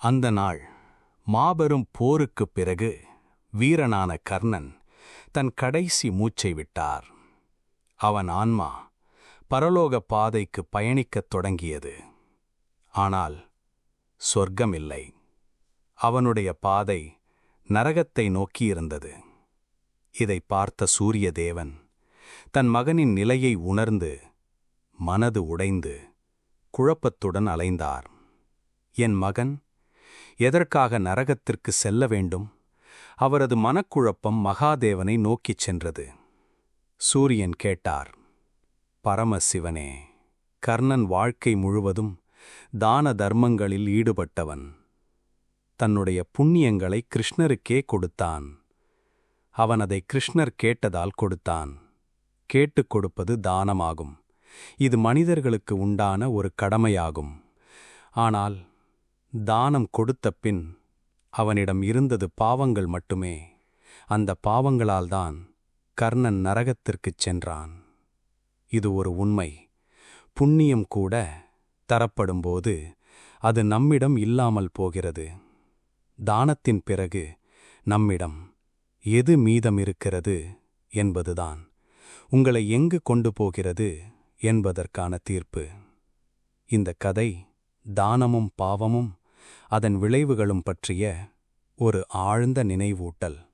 அந்த நாள் மாபெரும் போருக்குப் பிறகு வீரனான கர்ணன் தன் கடைசி மூச்சை விட்டார். அவன் ஆன்மா பரலோக பாதைக்கு பயணிக்கத் தொடங்கியது. ஆனால் சொர்க்கமில்லை. அவனுடைய பாதை நரகத்தை நோக்கியிருந்தது. இதை பார்த்த சூரிய தேவன் தன் மகனின் நிலையை உணர்ந்து மனது உடைந்து குழப்பத்துடன் அலைந்தார். என் மகன் எதற்காக நரகத்திற்கு செல்ல வேண்டும்? அவரது மனக்குழப்பம் மகாதேவனை நோக்கிச் சென்றது. சூரியன் கேட்டார் பரமசிவனே கர்ணன் வாழ்க்கை முழுவதும் தான தர்மங்களில் ஈடுபட்டவன். தன்னுடைய புண்ணியங்களை கிருஷ்ணருக்கே கொடுத்தான். அவன் அதை கிருஷ்ணர் கேட்டதால் கொடுத்தான். கேட்டுக் கொடுப்பது தானமாகும். இது மனிதர்களுக்கு உண்டான ஒரு கடமையாகும். ஆனால் தானம் கொடுத்த பின் அவனிடம் இருந்தது பாவங்கள் மட்டுமே. அந்த பாவங்களால்தான் கர்ணன் நரகத்திற்குச் சென்றான். இது ஒரு உண்மை. புண்ணியம் கூட தரப்படும்போது அது நம்மிடம் இல்லாமல் போகிறது. தானத்தின் பிறகு நம்மிடம் எது மீதம் இருக்கிறது என்பதுதான். உங்களை எங்கு கொண்டு போகிறது என்பதற்கான தீர்ப்பு. இந்த கதை தானமும் பாவமும் அதன் விளைவுகளும் பற்றிய ஒரு ஆழ்ந்த நினைவூட்டல்.